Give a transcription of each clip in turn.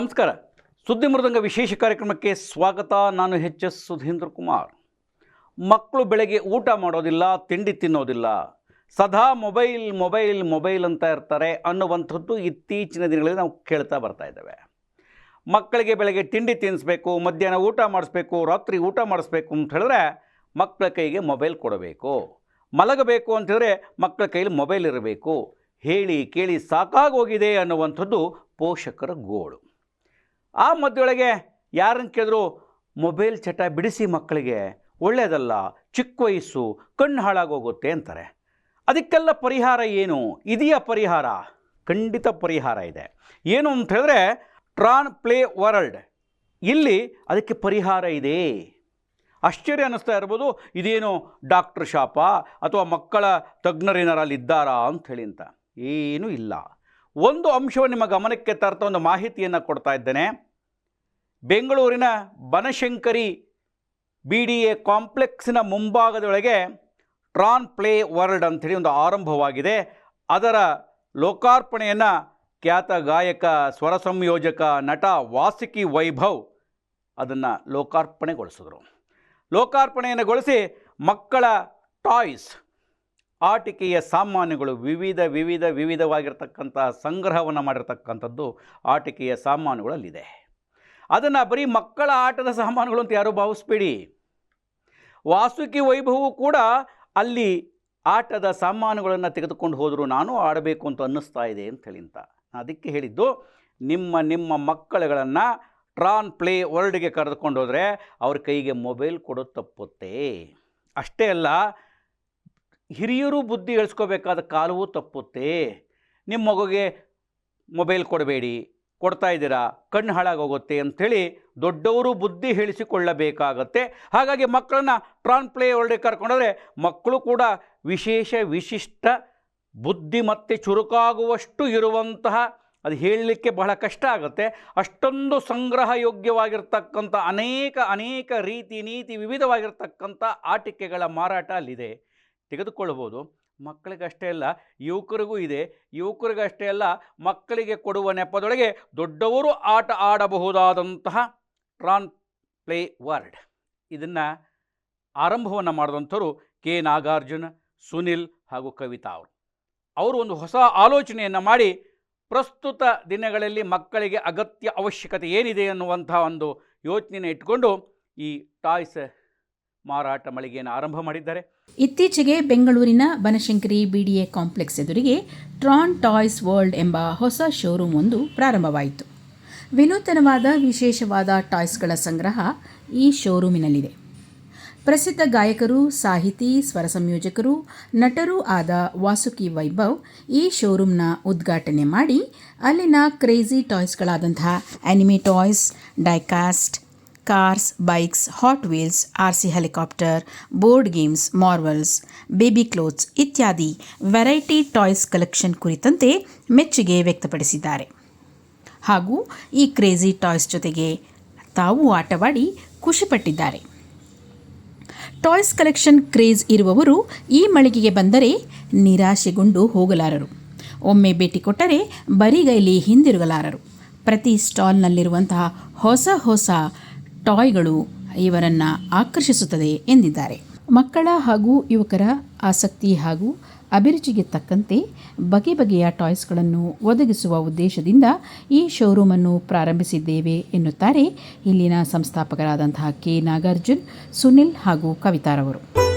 ನಮಸ್ಕಾರ. ಸುದ್ದಿ ಮೃದಂಗ ವಿಶೇಷ ಕಾರ್ಯಕ್ರಮಕ್ಕೆ ಸ್ವಾಗತ. ನಾನು ಎಚ್ ಎಸ್ ಸುಧೀಂದ್ರ ಕುಮಾರ್. ಮಕ್ಕಳು ಬೆಳಗ್ಗೆ ಊಟ ಮಾಡೋದಿಲ್ಲ, ತಿಂಡಿ ತಿನ್ನೋದಿಲ್ಲ. ಸದಾ ಮೊಬೈಲ್ ಮೊಬೈಲ್ ಮೊಬೈಲ್ ಅಂತ ಇರ್ತಾರೆ ಅನ್ನುವಂಥದ್ದು ಇತ್ತೀಚಿನ ದಿನಗಳಲ್ಲಿ ನಾವು ಕೇಳ್ತಾ ಬರ್ತಾ ಇದ್ದೇವೆ. ಮಕ್ಕಳಿಗೆ ಬೆಳಗ್ಗೆ ತಿಂಡಿ ತಿನ್ನಿಸ್ಬೇಕು, ಮಧ್ಯಾಹ್ನ ಊಟ ಮಾಡಿಸ್ಬೇಕು, ರಾತ್ರಿ ಊಟ ಮಾಡಿಸ್ಬೇಕು ಅಂತ ಹೇಳಿದ್ರೆ ಮಕ್ಕಳ ಕೈಗೆ ಮೊಬೈಲ್ ಕೊಡಬೇಕು. ಮಲಗಬೇಕು ಅಂತ ಹೇಳಿದ್ರೆ ಮಕ್ಕಳ ಕೈಲಿ ಮೊಬೈಲ್ ಇರಬೇಕು. ಹೇಳಿ ಕೇಳಿ ಸಾಕಾಗೋಗಿದೆ ಅನ್ನುವಂಥದ್ದು ಪೋಷಕರ ಗೋಳು. ಆ ಮಧ್ಯೊಳಗೆ ಯಾರನ್ನು ಕೇಳಿದ್ರು? ಮೊಬೈಲ್ ಚಟ ಬಿಡಿಸಿ ಮಕ್ಕಳಿಗೆ ಒಳ್ಳೆಯದಲ್ಲ, ಚಿಕ್ಕ ವಯಸ್ಸು, ಕಣ್ಣು ಹಾಳಾಗೋಗುತ್ತೆ ಅಂತಾರೆ. ಅದಕ್ಕೆಲ್ಲ ಪರಿಹಾರ ಏನು? ಇದೆಯ ಪರಿಹಾರ? ಖಂಡಿತ ಪರಿಹಾರ ಇದೆ. ಏನು ಅಂತ ಹೇಳಿದ್ರೆ, ಟ್ರಾನ್ ಪ್ಲೇ ವರ್ಲ್ಡ್. ಇಲ್ಲಿ ಅದಕ್ಕೆ ಪರಿಹಾರ ಇದೆ. ಆಶ್ಚರ್ಯ ಅನ್ನಿಸ್ತಾ ಇರ್ಬೋದು, ಇದೇನು ಡಾಕ್ಟ್ರ್ ಶಾಪ ಅಥವಾ ಮಕ್ಕಳ ತಜ್ಞರೇನಾರಲ್ಲಿ ಇದ್ದಾರಾ ಅಂತ ಹೇಳಿ ಅಂತ. ಏನೂ ಇಲ್ಲ. ಒಂದು ಅಂಶವನ್ನು ನಿಮ್ಮ ಗಮನಕ್ಕೆ ತರ್ತ ಒಂದು ಮಾಹಿತಿಯನ್ನು ಕೊಡ್ತಾ ಇದ್ದೇನೆ. ಬೆಂಗಳೂರಿನ ಬನಶಂಕರಿ ಬಿ ಡಿ ಎ ಕಾಂಪ್ಲೆಕ್ಸಿನ ಮುಂಭಾಗದೊಳಗೆ ಟ್ರಾನ್ ಪ್ಲೇ ವರ್ಲ್ಡ್ ಅಂಥೇಳಿ ಒಂದು ಆರಂಭವಾಗಿದೆ. ಅದರ ಲೋಕಾರ್ಪಣೆಯನ್ನು ಖ್ಯಾತ ಗಾಯಕ, ಸ್ವರ ಸಂಯೋಜಕ, ನಟ ವಾಸುಕಿ ವೈಭವ್ ಅದನ್ನು ಲೋಕಾರ್ಪಣೆಗೊಳಿಸಿದ್ರು. ಲೋಕಾರ್ಪಣೆಯನ್ನುಗೊಳಿಸಿ ಮಕ್ಕಳ ಟಾಯ್ಸ್ ಆಟಿಕೆಯ ಸಾಮಾನುಗಳು ವಿವಿಧ ವಿವಿಧ ವಿವಿಧವಾಗಿರ್ತಕ್ಕಂಥ ಸಂಗ್ರಹವನ್ನು ಮಾಡಿರ್ತಕ್ಕಂಥದ್ದು ಆಟಿಕೆಯ ಸಾಮಾನುಗಳಲ್ಲಿದೆ. ಅದನ್ನು ಬರೀ ಮಕ್ಕಳ ಆಟದ ಸಾಮಾನುಗಳು ಅಂತ ಯಾರೂ ಭಾವಿಸ್ಬೇಡಿ. ವಾಸುಕಿ ವೈಭವವು ಕೂಡ ಅಲ್ಲಿ ಆಟದ ಸಾಮಾನುಗಳನ್ನು ತೆಗೆದುಕೊಂಡು ಹೋದರೂ ನಾನು ಆಡಬೇಕು ಅಂತ ಅನ್ನಿಸ್ತಾ ಇದೆ ಅಂತ ಹೇಳಿಂತ. ಅದಕ್ಕೆ ಹೇಳಿದ್ದು, ನಿಮ್ಮ ನಿಮ್ಮ ಮಕ್ಕಳುಗಳನ್ನು ಟ್ರಾನ್ ಪ್ಲೇ ವರ್ಲ್ಡ್ಗೆ ಕರೆದುಕೊಂಡು ಹೋದರೆ ಅವ್ರ ಕೈಗೆ ಮೊಬೈಲ್ ಕೊಡೋದು ತಪ್ಪುತ್ತೆ. ಅಷ್ಟೇ ಅಲ್ಲ ಹಿರಿಯರು ಬುದ್ಧಿ ಹೇಳ್ಸ್ಕೋಬೇಕಾದ ಕಾಲವೂ ತಪ್ಪುತ್ತೆ. ನಿಮ್ಮ ಮಗುಗೆ ಮೊಬೈಲ್ ಕೊಡಬೇಡಿ, ಕೊಡ್ತಾ ಇದ್ದೀರಾ, ಕಣ್ಣು ಹಾಳಾಗೋಗುತ್ತೆ ಅಂಥೇಳಿ ದೊಡ್ಡವರು ಬುದ್ಧಿ ಹೇಳಿಸಿಕೊಳ್ಳಬೇಕಾಗತ್ತೆ. ಹಾಗಾಗಿ ಮಕ್ಕಳನ್ನ ಟ್ರಾನ್ ಪ್ಲೇ ಒಳಗೆ ಕರ್ಕೊಂಡೋದ್ರೆ ಮಕ್ಕಳು ಕೂಡ ವಿಶೇಷ ವಿಶಿಷ್ಟ ಬುದ್ಧಿ ಮತ್ತೆ ಚುರುಕಾಗುವಷ್ಟು ಇರುವಂತಹ, ಅದು ಹೇಳಲಿಕ್ಕೆ ಬಹಳ ಕಷ್ಟ ಆಗುತ್ತೆ. ಅಷ್ಟೊಂದು ಸಂಗ್ರಹ ಯೋಗ್ಯವಾಗಿರ್ತಕ್ಕಂಥ ಅನೇಕ ಅನೇಕ ರೀತಿ, ನೀತಿ ವಿವಿಧವಾಗಿರ್ತಕ್ಕಂಥ ಆಟಿಕೆಗಳ ಮಾರಾಟ ಅಲ್ಲಿದೆ. ತೆಗೆದುಕೊಳ್ಳಬಹುದು. ಮಕ್ಕಳಿಗಷ್ಟೇ ಅಲ್ಲ, ಯುವಕರಿಗೂ ಇದೆ. ಯುವಕರಿಗಷ್ಟೇ ಅಲ್ಲ, ಮಕ್ಕಳಿಗೆ ಕೊಡುವ ನೆಪದೊಳಗೆ ದೊಡ್ಡವರು ಆಟ ಆಡಬಹುದಾದಂತಹ ಟ್ರಾನ್ ಪ್ಲೇ ವರ್ಡ್ ಇದನ್ನು ಆರಂಭವನ್ನು ಮಾಡಿದಂಥವರು ಕೆ. ನಾಗಾರ್ಜುನ, ಸುನಿಲ್ ಹಾಗೂ ಕವಿತಾ ಅವರು. ಅವರು ಒಂದು ಹೊಸ ಆಲೋಚನೆಯನ್ನು ಮಾಡಿ ಪ್ರಸ್ತುತ ದಿನಗಳಲ್ಲಿ ಮಕ್ಕಳಿಗೆ ಅಗತ್ಯ ಅವಶ್ಯಕತೆ ಏನಿದೆ ಅನ್ನುವಂಥ ಒಂದು ಯೋಚನೆಯನ್ನು ಇಟ್ಕೊಂಡು ಈ ಟಾಯ್ಸ್ ಮಾರಾಟ ಮಳಿಗೆಯನ್ನು ಆರಂಭ ಮಾಡಿದ್ದಾರೆ. ಇತ್ತೀಚೆಗೆ ಬೆಂಗಳೂರಿನ ಬನಶಂಕರಿ ಬಿಡಿಎ ಕಾಂಪ್ಲೆಕ್ಸ್ ಎದುರಿಗೆ ಟ್ರಾನ್ ಟಾಯ್ಸ್ ವರ್ಲ್ಡ್ ಎಂಬ ಹೊಸ ಶೋರೂಮ್ ಒಂದು ಪ್ರಾರಂಭವಾಯಿತು. ವಿನೂತನವಾದ ವಿಶೇಷವಾದ ಟಾಯ್ಸ್ಗಳ ಸಂಗ್ರಹ ಈ ಶೋರೂಮಿನಲ್ಲಿದೆ. ಪ್ರಸಿದ್ಧ ಗಾಯಕರು, ಸಾಹಿತಿ, ಸ್ವರ ಸಂಯೋಜಕರು, ನಟರೂ ಆದ ವಾಸುಕಿ ವೈಭವ್ ಈ ಶೋರೂಮ್ನ ಉದ್ಘಾಟನೆ ಮಾಡಿ, ಅಲ್ಲಿನ crazy ಟಾಯ್ಸ್ಗಳಾದಂತಹ anime toys, diecast cars bikes hot wheels R C helicopter board games Marvels baby clothes ಇತ್ಯಾದಿ ವೆರೈಟಿ ಟಾಯ್ಸ್ ಕಲೆಕ್ಷನ್ ಕುರಿತಂತೆ ಮೆಚ್ಚುಗೆ ವ್ಯಕ್ತಪಡಿಸಿದ್ದಾರೆ. ಹಾಗೂ ಈ ಕ್ರೇಜಿ ಟಾಯ್ಸ್ ಜೊತೆಗೆ ತಾವು ಆಟವಾಡಿ ಖುಷಿಪಟ್ಟಿದ್ದಾರೆ ಟಾಯ್ಸ್ ಕಲೆಕ್ಷನ್ ಕ್ರೇಜ್ ಇರುವವರು ಈ ಮಳಿಗೆಗೆ ಬಂದರೆ ನಿರಾಶೆಗೊಂಡು ಹೋಗಲಾರರು. ಒಮ್ಮೆ ಭೇಟಿ ಕೊಟ್ಟರೆ ಬರಿಗೈಲಿ ಹಿಂದಿರುಗಲಾರರು. ಪ್ರತಿ ಸ್ಟಾಲ್ನಲ್ಲಿರುವಂತಹ ಹೊಸ ಹೊಸ ಟಾಯ್ಗಳು ಇವರನ್ನು ಆಕರ್ಷಿಸುತ್ತದೆ ಎಂದಿದ್ದಾರೆ. ಮಕ್ಕಳ ಹಾಗೂ ಯುವಕರ ಆಸಕ್ತಿ ಹಾಗೂ ಅಭಿರುಚಿಗೆ ತಕ್ಕಂತೆ ಬಗೆ ಬಗೆಯ ಟಾಯ್ಸ್ಗಳನ್ನು ಒದಗಿಸುವ ಉದ್ದೇಶದಿಂದ ಈ ಶೋರೂಮನ್ನು ಪ್ರಾರಂಭಿಸಿದ್ದೇವೆ ಎನ್ನುತ್ತಾರೆ ಇಲ್ಲಿನ ಸಂಸ್ಥಾಪಕರಾದಂತಹ ಕೆ ನಾಗಾರ್ಜುನ್, ಸುನಿಲ್ ಹಾಗೂ ಕವಿತಾರವರು.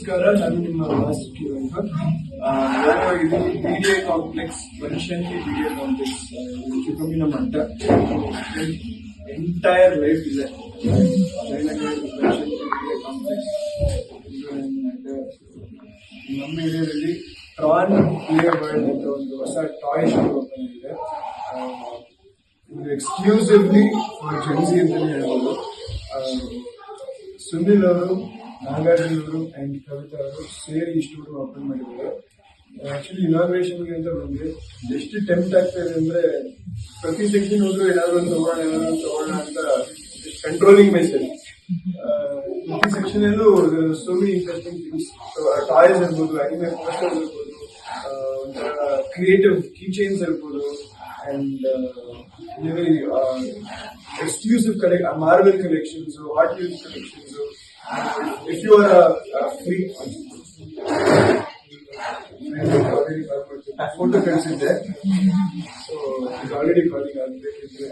ನಮಸ್ಕಾರ, ನಾನು ನಿಮ್ಮ ವಾಸುಕಿ ನಾನು ಇದು BDA complex Banashankari A complex ಚಿಕ್ಕಮ್ಮಿನ ಮಠ. ಎಂಟೈರ್ ಲೈಫ್ ಇದೆ. ನಮ್ಮ ಏರಿಯಾದಲ್ಲಿ ಟ್ರಾನ್ ಪ್ಲೇ ವರ್ಲ್ಡ್ ಅಂತ ಒಂದು ಹೊಸ ಟಾಯ್ ಶಾಪ್ ಓಪನ್ ಆಗಿದೆ. ಇದು ಎಕ್ಸ್ಕ್ಲೂಸಿವ್ಲಿ ಫಾರ್ ಜೆನ್ಸಿ ಅಂತಲೇ ಹೇಳ್ಬೋದು. ಸುನಿಲ್ ಅವರು ನಾಗಾರ್ಜುನ್ ಅವರು ಅಂಡ್ ಕವಿತಾ ಅವರು ಸೇರಿ ಈ ಸ್ಟೂಡಿಯೋ ಓಪನ್ ಮಾಡಿದ್ದಾರೆ ಆಕ್ಚುಲಿ ಇನಾಗ್ರೇಷನ್ಗೆ ಅಂತ ಬಂದ್ರೆ, ಎಷ್ಟು ಟೆಂಪ್ಟ್ ಆಗ್ತಾ ಇದೆ ಅಂದ್ರೆ, ಪ್ರತಿ ಸೆಕ್ಷನ್ ಹೋದ್ರು ಏನಾದ್ರು ತಗೋಣ ಏನಾದ್ರು ತಗೋಣ ಅಂತ ಕಂಟ್ರೋಲಿಂಗ್ ಮೆಸೇಜ್ ಪ್ರತಿ ಸೆಕ್ಷನ್ ಅಲ್ಲೂ so many interesting things toys ಇರ್ಬೋದು ಅನಿಮೆ ಪೋಸ್ಟರ್ಸ್ ಇರ್ಬೋದು ಒಂಥರ ಕ್ರಿಯೇಟಿವ್ ಕೀಚೈನ್ಸ್ ಇರ್ಬೋದು and exclusive collect Marvel collections hot use collections if you are free photo ಕಳಿಸಿದ್ದೆ so ಇದು ಆಲ್ರೆಡಿ ಕಾಲಿಂಗ್ ಆಗಬೇಕಿದ್ರೆ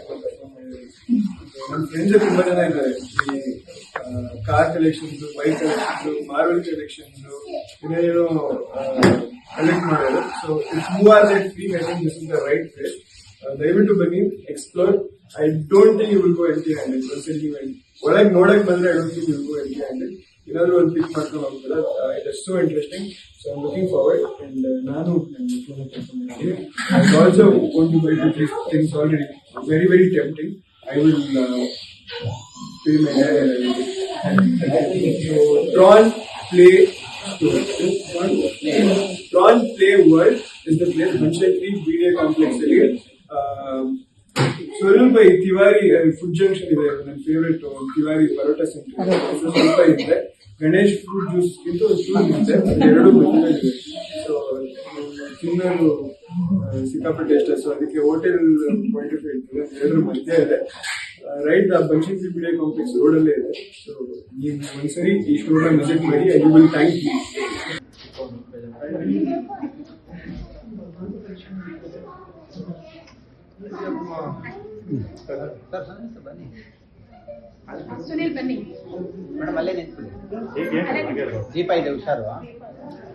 ನನ್ನ ಫ್ರೆಂಡ್ಸ್ ತುಂಬಾ ಜನ ಇದ್ದಾರೆ ಈ car collections bike collections Marvel collections ಇನ್ನೇನೇನೋ collect ಮಾಡೋದು so it's move are that free I think this is the right place ದಯವಿಟ್ಟು ಬನ್ನಿ explore I don't think you will go empty handed ಒಂದ್ಸಲಿ ನೀವು ಒಳಗೆ ನೋಡಕ್ ಬಂದ್ರೆ I don't think you will go empty handed ಏನಾದ್ರು ಒಂದು ಪಿಕ್ ಮಾಡ್ಕೊಂಡು ಹೋಗ್ತಾರೆ it is so interesting so I'm looking forward and ನಾನು also gonna to buy to this things already very very tempting I will pay my Prawn Play Prawn Play World is the place Banshakri Media Complex ಅಲ್ಲಿ ಸ್ವಲ್ಪ ಈ Tiwari food junction ಇದೆ ನನ್ನ favourite Tiwari paratha centre ಸ್ವಲ್ಪ ಇದೆ. Ganesh fruit juice ಗಿಂತ ಎರಡು ಇದೆ. ಸೊ ತಿನ್ನಲು ಆ, ಸಿಕ್ಕಾಪಟ್ಟೆ ಇಷ್ಟ. ಸೊ ಅದಕ್ಕೆ ಹೋಟೆಲ್ ಪಾಯಿಂಟ್ ಆಫ್ ಇರ್ತದೆ. ಎರಡರ ಮಧ್ಯೆ ಇದೆ. ರೈಟ್ ಬನ್ಶಂಕರಿ ಬಿಡಿಯ ಕಾಂಪ್ಲೆಕ್ಸ್ ರೋಡಲ್ಲೇ ಇದೆ. ಸೊ ನೀವು ಒಂದ್ಸರಿ ಈ ಶೋನ ವಿಸಿಟ್ ಮಾಡಿ I will thank you Sunil ಬನ್ನಿ. ಮೇಡಮ್ ಅಲ್ಲೇ ನಿಂತ್ಕೊಳ್ಳಿ. ದೀಪ ಇದೆ ಹುಷಾರು?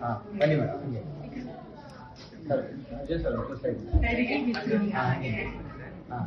ಹಾಂ ಬನ್ನಿ ಮೇಡಮ್ ಹಂಗೆ. ಸರ್ ಅಜಯ್ ಸರ್ ಹಾಂ ಹಾಂ.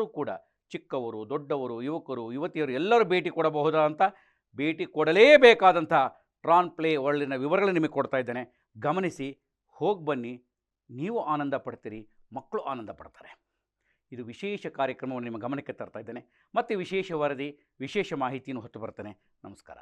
ಎಲ್ಲರೂ ಕೂಡ, ಚಿಕ್ಕವರು, ದೊಡ್ಡವರು, ಯುವಕರು, ಯುವತಿಯರು ಎಲ್ಲರೂ ಭೇಟಿ ಕೊಡಬಹುದಾ ಅಂತ ಭೇಟಿ ಕೊಡಲೇಬೇಕಾದಂಥ ಟ್ರಾನ್ ಪ್ಲೇ ವರ್ಲ್ಡಿನ ವಿವರಗಳು ನಿಮಗೆ ಕೊಡ್ತಾ ಇದ್ದೇನೆ. ಗಮನಿಸಿ, ಹೋಗಿ ಬನ್ನಿ, ನೀವು ಆನಂದ ಪಡ್ತೀರಿ ಮಕ್ಕಳು ಆನಂದ ಪಡ್ತಾರೆ. ಇದು ವಿಶೇಷ ಕಾರ್ಯಕ್ರಮವನ್ನು ನಿಮ್ಮ ಗಮನಕ್ಕೆ ತರ್ತಾ ಇದ್ದೇನೆ. ಮತ್ತು ವಿಶೇಷ ವರದಿ, ವಿಶೇಷ ಮಾಹಿತಿಯನ್ನು ಹೊತ್ತು ಬರ್ತೇನೆ. ನಮಸ್ಕಾರ.